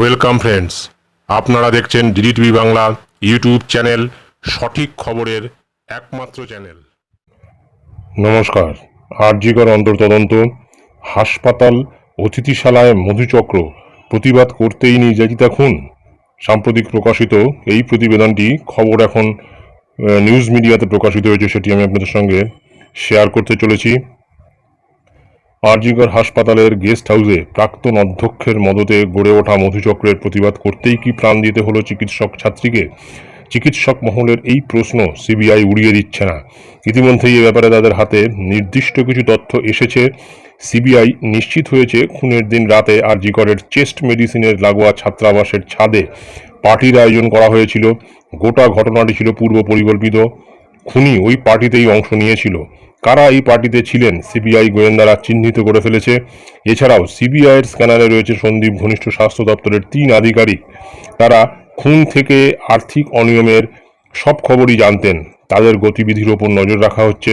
Welcome friends আপনারা দেখছেন DD TV Bangla YouTube channel সঠিক খবরের একমাত্র চ্যানেল নমস্কার। আরজিকর অন্তর্তদন্ত, হাসপাতাল, অতিথিশালায় মধুচক্র, প্রতিবাদ করতেই নির্যাতিতা খুন। সাম্প্রতিক প্রকাশিত এই প্রতিবেদনটি খবর এখন নিউজ মিডিয়াতে প্রকাশিত হয়েছে, সেটি আমি আপনাদের সঙ্গে শেয়ার করতে চলেছি। আরজিগর হাসপাতালের গেস্ট হাউসে প্রাক্তন অধ্যক্ষের মদতে গড়ে ওঠা মধুচক্রের প্রতিবাদ করতেই কি প্রাণ দিতে হলো চিকিৎসক ছাত্রীকে? চিকিৎসক মহলের এই প্রশ্ন সিবিআই উড়িয়ে দিচ্ছে না। ইতিমধ্যেই এ ব্যাপারে তাদের হাতে নির্দিষ্ট কিছু তথ্য এসেছে। সিবিআই নিশ্চিত হয়েছে খুনের দিন রাতে আরজিকরের চেস্ট মেডিসিনের লাগোয়া ছাত্রাবাসের ছাদে পার্টির আয়োজন করা হয়েছিল। গোটা ঘটনাটি ছিল পূর্ব পরিকল্পিত। খুনি ওই পার্টিতেই অংশ নিয়েছিল। কারা এই পার্টিতে ছিলেন, সিবিআই গোয়েন্দারা চিহ্নিত করে ফেলেছে। এছাড়াও সিবিআইয়ের স্ক্যানারে রয়েছে সন্দীপ ঘনিষ্ঠ স্বাস্থ্য দপ্তরের তিন আধিকারিক। তারা খুন থেকে আর্থিক অনিয়মের সব খবরই জানতেন। তাদের গতিবিধির ওপর নজর রাখা হচ্ছে।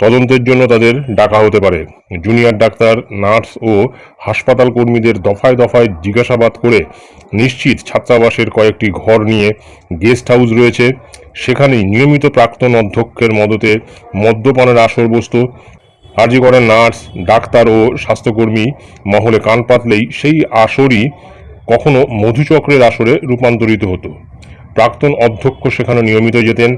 তদন্তের জন্য তাদের ডাকা হতে পারে। জুনিয়র ডাক্তার, নার্স ও হাসপাতাল কর্মীদের দফায় দফায় জিজ্ঞাসাবাদ করে নিশ্চিত ছাত্রাবাসের কয়েকটি ঘর নিয়ে গেস্ট হাউস রয়েছে। সেখানেই নিয়মিত প্রাক্তন অধ্যক্ষের মদতে মদ্যপানের আসর বস্তু আরজিগড়ের নার্স, ডাক্তার ও স্বাস্থ্যকর্মী মহলে কান পাতলেই সেই আসরই কখনো মধুচক্রের আসরে রূপান্তরিত হতো। প্রাক্তন অধ্যক্ষ সেখানে নিয়মিত যেতেন,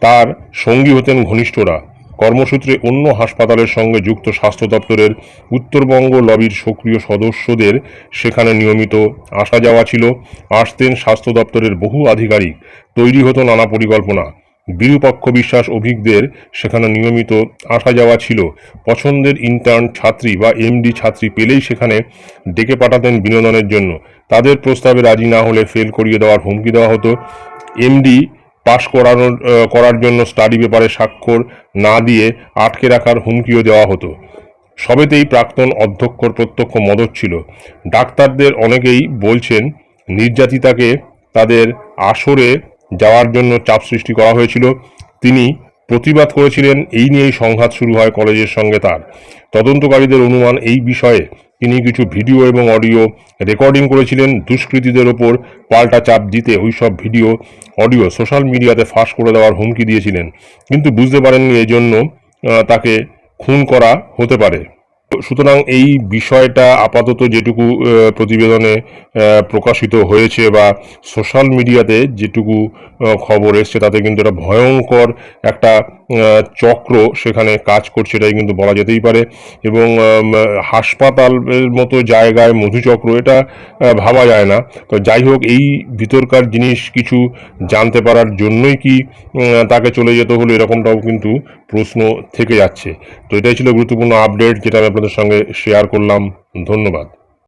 তার সঙ্গী হতেন ঘনিষ্ঠরা। কর্মসূত্রে অন্য হাসপাতালের সঙ্গে যুক্ত স্বাস্থ্য দপ্তরের উত্তরবঙ্গ লবির সক্রিয় সদস্যদের সেখানে নিয়মিত আসা যাওয়া ছিল। আসতেন স্বাস্থ্য দপ্তরের বহু আধিকারিক। তৈরি হতো নানা পরিকল্পনা। বিরূপাক্ষ বিশ্বাস অভিজ্ঞদের সেখানে নিয়মিত আসা যাওয়া ছিল। পছন্দের ইন্টার্ন ছাত্রী বা এমডি ছাত্রী পেলেই সেখানে ডেকে পাঠাতেন বিনোদনের জন্য। তাদের প্রস্তাবে রাজি না হলে ফেল করিয়ে দেওয়ার হুমকি দেওয়া হতো। এমডি পাশ করানোর করার জন্য স্টাডি পেপারে স্বাক্ষর না দিয়ে আটকে রাখার হুমকিও দেওয়া হতো। সবেতেই প্রাক্তন অধ্যক্ষর প্রত্যক্ষ মদত ছিল। ডাক্তারদের অনেকেই বলছেন, নির্যাতিতাকে তাদের আসরে যাওয়ার জন্য চাপ সৃষ্টি করা হয়েছিল। তিনি প্রতিবাদ করেছিলেন, এই নিয়েই সংঘাত শুরু হয় কলেজের সঙ্গে তার। তদন্তকারীদের অনুমান এই বিষয়ে তিনি কিছু ভিডিও এবং অডিও রেকর্ডিং করেছিলেন। দুষ্কৃতীদের ওপর পাল্টা চাপ দিতে ওই সব ভিডিও, অডিও সোশ্যাল মিডিয়াতে ফাঁস করে দেওয়ার হুমকি দিয়েছিলেন। কিন্তু বুঝতে পারেননি এই জন্য তাকে খুন করা হতে পারে। সুতরাং এই বিষয়টা আপাতত যেটুকু প্রতিবেদনে প্রকাশিত হয়েছে বা সোশ্যাল মিডিয়াতে যেটুকু খবর এসছে তাতে কিন্তু এটা ভয়ঙ্কর একটা চক্র সেখানে কাজ করছে এটাই কিন্তু বলা যেতেই পারে এবং আম, হাসপাতালের মতো জায়গায় মধুচক্র এটা ভাবা যায় না। তো যাই হোক এই ভিতরকার জিনিস কিছু জানতে পারার জন্যই কি তাকে চলে যেতে হলো এরকমটাও কিন্তু প্রশ্ন থেকে যাচ্ছে। তো এটাই ছিল গুরুত্বপূর্ণ আপডেট যেটা আমি আপনাদের সঙ্গে শেয়ার করলাম। ধন্যবাদ।